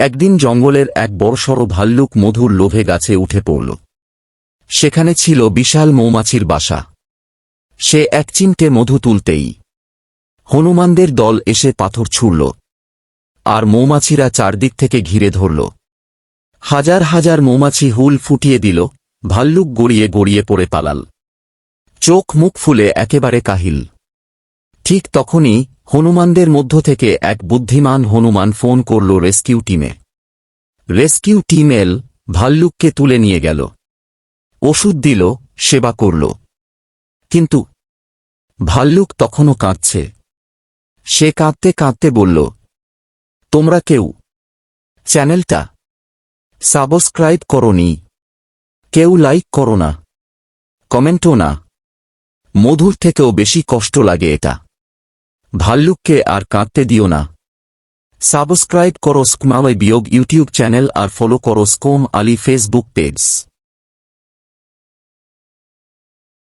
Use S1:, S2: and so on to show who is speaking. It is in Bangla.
S1: একদিন জঙ্গলের এক বড়সড় ভাল্লুক মধুর লোভে গাছে উঠে পড়ল। সেখানে ছিল বিশাল মৌমাছির বাসা। সে এক চিমটে মধু তুলতেই হনুমানদের দল এসে পাথর ছুড়ল আর মৌমাছিরা চারদিক থেকে ঘিরে ধরল। হাজার হাজার মৌমাছি হুল ফুটিয়ে দিল, ভাল্লুক গড়িয়ে গড়িয়ে পড়ে পালাল। চোখ মুখ ফুলে একেবারে কাহিল। ঠিক তখনই হনুমানদের মধ্য থেকে এক বুদ্ধিমান হনুমান ফোন করল রেস্কিউ টিমে। রেস্কিউ টিম এল ভাল্লুককে তুলে নিয়ে গেল। ওষুধ দিল, সেবা করল। কিন্তু ভাল্লুক তখনও কাঁদছে। সে কাঁদতে কাঁদতে বলল, তোমরা কেউ? চ্যানেলটা? সাবস্ক্রাইব করনি? কেউ লাইক করো না? কমেন্টও না? মধুর থেকেও বেশি কষ্ট লাগে এটা। ভাল্লুককে আর কাঁদতে দিও না। সাবস্ক্রাইব করো স্কমালয় বিয়োগ ইউটিউব চ্যানেল আর ফলো করো স্কোম আলী ফেসবুক পেজ।